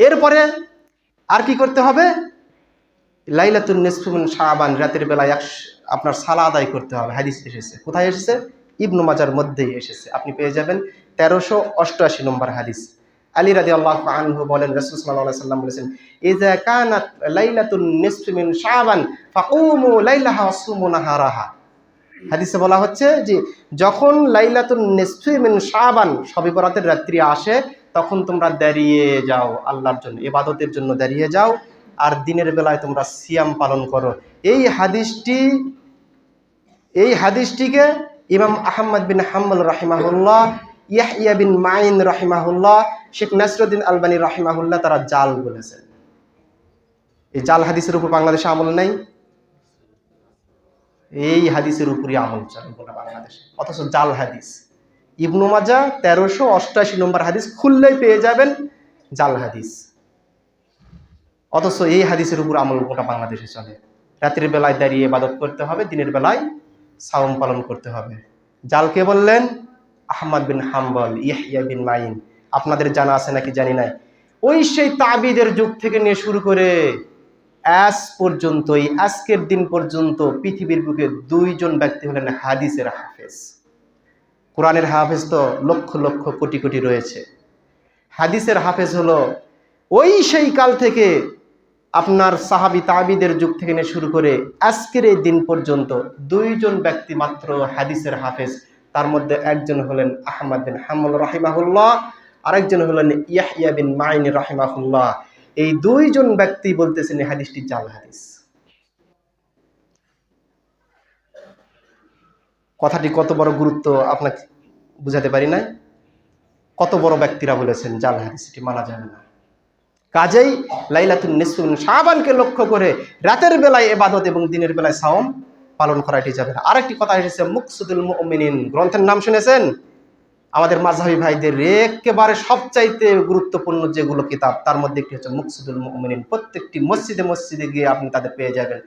এরপরে আর কি করতে হবে? লাইলাতুন নিসফুমিন শাবান, রাতের বেলায় এক আপনার সালা আদায় করতে হবে। হাদিস এসেছে। কোথায় এসেছে? ইবনু মাজার মধ্যেই এসেছে। আপনি পেয়ে যাবেন তেরোশো অষ্টআশি নম্বর হাদিস। আলী রাদি আল্লাহ আনহু বলেন, রসুল সাল্লাহ সাল্লাম বলেছেন ইজা কানাত লাইলাতুন নিসফুমিন শাবান ফাকুমু লাইলাহা ওয়াসুমু নাহারাহা। হাদিসে বলা হচ্ছে যে, যখন লাইলাতুন নিসফুমিন শাবান শবে বরাতের রাত্রি আসে, তখন তোমরা দাঁড়িয়ে যাও আল্লাহর জন্য, ইবাদতের জন্য দাঁড়িয়ে যাও, আর দিনের বেলায় তোমরা সিয়াম পালন করো। এই হাদিসটি, এই হাদিসটিকে ইমাম আহমদ বিন হাম্মল রাহিমাহুল্লাহ ইয়াহিয়া বিন মাইন রাহিমাহুল্লাহ, শেখ নাসরুদ্দিন আলবানী রাহিমাহুল্লাহ তারা জাল বলেছেন। এই জাল হাদিসের উপর বাংলাদেশে আমল নাই। এই হাদিসের উপরই আমল চলে গোটা বাংলাদেশে। অথচ জাল হাদিস। ইবনু মাজা তেরোশো অষ্টাশি নম্বর হাদিস খুললেই পেয়ে যাবেন জাল হাদিস। অথচ এই হাদিসের উপর আমল গোটা বাংলাদেশে চলে। রাত্রির বেলায় দাঁড়িয়ে ইবাদত করতে হবে, দিনের বেলায় সাওম পালন করতে হবে। জালকে বললেন? আহমদ বিন হাম্বল ইহিয়া বিন মাইন আপনাদের জানা আছে নাকি জানি নাই? ওই সেই তাবিদের যুগ থেকে নিয়ে শুরু করে আজ পর্যন্ত এই আজকের দিন পর্যন্ত পৃথিবীর বুকে দুইজন ব্যক্তি হলেন হাদিসের হাফেজ। কোরআনের হাফেজ তো লক্ষ লক্ষ কোটি কোটি রয়েছে। হাদিসের হাফেজ হলো ওই সেই কাল থেকে আপনার সাহাবি তাবিদের যুগ থেকে নিয়ে শুরু করে আজকের এই দিন পর্যন্ত দুইজন ব্যক্তি মাত্র হাদিসের হাফেজ। তার মধ্যে একজন হলেন আহমদ বিন হামল রাহিমাহুল্লাহ, আরেকজন হলেন ইয়াহিয়া বিন মাইন রাহিমাহুল্লাহ। এই দুইজন ব্যক্তি বলতেছেন হাদিসটি জাল হাদিস। কথাটি কত বড় গুরুত্ব আপনাকে বুঝাতে পারি না কত বড় ব্যক্তিরা বলেছেন জাল হাদিস এটি মানা যাবে না। কাজেই লাইলাতুন নিসফুন শাবানকে লক্ষ্য করে রাতের বেলায় এবাদত এবং দিনের বেলায় সাওম পালন করা এটি যাবে না। আরেকটি কথা এসেছে মুকসুদুল মুমিনিন, গ্রন্থের নাম শুনেছেন? আমাদের মাঝহাবি ভাইদের একেবারে সবচাইতে গুরুত্বপূর্ণ যেগুলো কিতাব, তার মধ্যে একটি হচ্ছে মুকসুদুল মুমিনিন। প্রত্যেকটি মসজিদে মসজিদে গিয়ে আপনি তাদের পেয়ে যাবেন।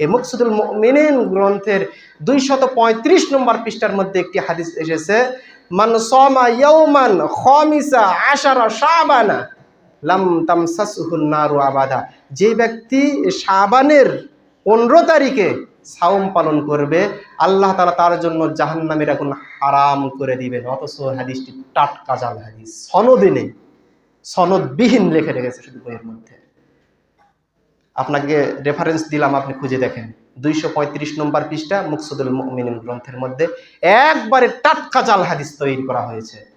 এই মুকসুদুল মুমিনিন গ্রন্থের দুইশত পঁয়ত্রিশ নম্বর পৃষ্ঠার মধ্যে একটি হাদিস এসেছে, মান সমা ইয়ৌমান খমিসা আশারা শাবানা লাম তামসাসুহুন নারু আবাদা। যে ব্যক্তি শাবানের পনেরো তারিখে সাওম পালন করবে। আল্লাহ তালা তার জন্য জাহান্নামের এখন হারাম করে দিবেন। অথচ হাদিসটি টাটকা জাল হাদিস। সনদে নেই। সনদবিহীন লিখে রেখেছে শুধু বইয়ের মধ্যে। আপনাকে রেফারেন্স দিলাম, আপনি খুঁজে দেখেন। দুইশো পঁয়ত্রিশ নম্বর পৃষ্ঠা মুকসুদুল মুমিনিন গ্রন্থের মধ্যে একবারে টাটকা জাল হাদিস তৈরি করা হয়েছে।